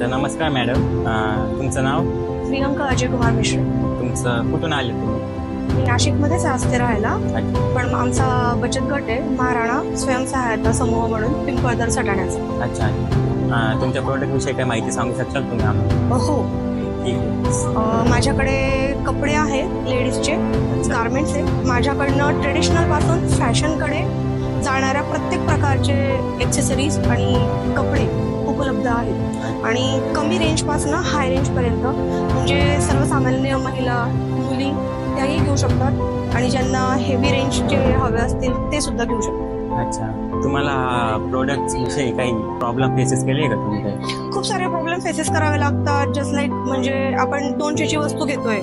नमस्कार मॅडम. तुमचं नाव? प्रियंका अजय कुमार मिश्र. तुमचं कुठून आले तुम्ही? मी नाशिकमध्येच असते राहायला. अच्छा. पण आमचा बचत गट आहे महाराणा स्वयंसहायता समूह म्हणून पिंपळदर सटाण्याचा. अच्छा अ, तुमच्या प्रोडक्टविषयी काही माहिती सांगू शकाल तुम्ही आम्हाला? हो. ठीक आहे. अं, माझ्याकडे कपडे आहेत लेडीजचे गार्मेंट्स आहेत. माझ्याकडनं ट्रेडिशनलपासून फॅशनकडे जाणाऱ्या प्रत्येक प्रकारचे एक्सेसरीज आणि कपडे उपलब्ध आहेत. आणि कमी रेंजपासून हाय रेंजपर्यंत म्हणजे सर्वसामान्य महिला मुली त्याही घेऊ शकतात. आणि ज्यांना हेवी रेंजचे हवे असतील ते सुद्धा घेऊ शकतात. अच्छा. तुम्हाला प्रोडक्ट विषयी काही प्रॉब्लेम फेसेस केले का तुम्ही काही? खूप सारे प्रॉब्लेम फेसेस करावे लागतात. जस्ट लाईक म्हणजे आपण दोनशेची वस्तू घेतोय.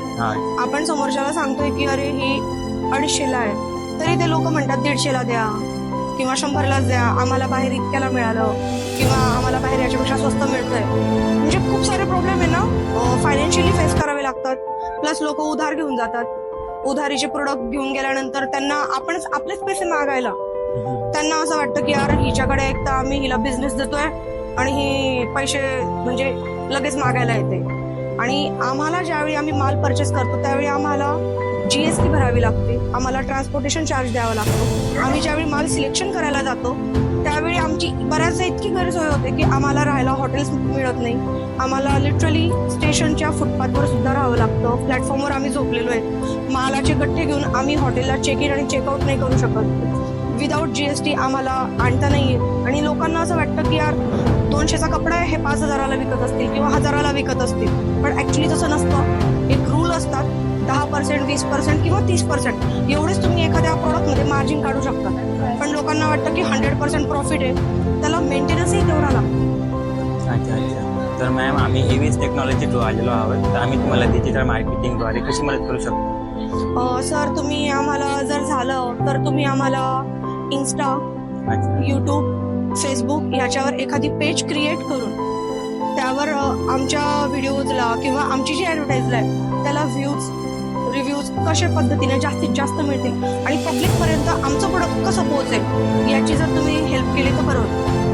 आपण समोरच्याला सांगतोय की अरे ही अडीचशेला आहे. तरी ते लोक म्हणतात दीडशेला द्या. किंवा शंभरलाच द्या. आम्हाला बाहेर इतक्याला मिळालं. किंवा आम्हाला स्वस्त मिळतंय. म्हणजे खूप सारे प्रॉब्लेम आहे ना फायनान्शियली फेस करावे लागतात. प्लस लोक उधार घेऊन जातात. उधारीचे प्रोडक्ट घेऊन गेल्यानंतर त्यांना आपणच आपलेच पैसे मागायला. त्यांना असं वाटतं की यार हिच्याकडे एक तर आम्ही हिला बिझनेस देतोय आणि ही पैसे म्हणजे लगेच मागायला येते. आणि आम्हाला ज्यावेळी आम्ही माल परचेस करतो त्यावेळी आम्हाला जीएसटी भरावी लागते. आम्हाला ट्रान्सपोर्टेशन चार्ज द्यावा लागतो. आम्ही ज्यावेळी माल सिलेक्शन करायला जातो आमची बऱ्याचदा इतकी गैरसोय होते की आम्हाला राहायला हॉटेल्स मिळत नाही. आम्हाला लिटरली स्टेशनच्या फुटपाथवर सुद्धा राहावं लागतं. प्लॅटफॉर्मवर आम्ही झोपलेलो आहे. मालाचे गठ्ठे घेऊन आम्ही हॉटेलला चेक इन आणि चेकआउट नाही करू शकत. विदाऊट जी एस टी आम्हाला आणता नाही येत आणि लोकांना असं वाटतं की यार दोनशेचा कपडा आहे हे पाच हजाराला विकत असतील किंवा हजाराला विकत असतील. पण ऍक्च्युली तसं नसतं. एक दहा पर्सेंट वीस पर्सेंट किंवा तीस पर्सेंट एवढेच तुम्ही एखाद्या प्रॉडक्टमध्ये मार्जिन काढू शकता. पण लोकांना वाटतं की हंड्रेड पर्सेंट प्रॉफिट आहे. त्याला मेंटेनन्सही तेवढा लागतो. अच्छा अच्छा. तर मॅम आम्ही एव्हीज टेक्नॉलॉजी थ्रू आलेलो आहोत. तर आम्ही तुम्हाला डिजिटल मार्केटिंगद्वारे कशी मदत करू शकतो? सर तुम्ही आम्हाला जर झालं तर तुम्ही आम्हाला इन्स्टा यूट्यूब फेसबुक याच्यावर एखादी पेज क्रिएट करून त्यावर आमच्या व्हिडिओजला किंवा आमची जी ॲडव्हर्टाईजला आहे त्याला व्ह्यूज रिव्ह्यूज कशा पद्धतीने जास्तीत जास्त मिळतील आणि पब्लिकपर्यंत आमचं प्रोडक्ट कसं पोहोचेल याची जर तुम्ही हेल्प केली तर बरं होईल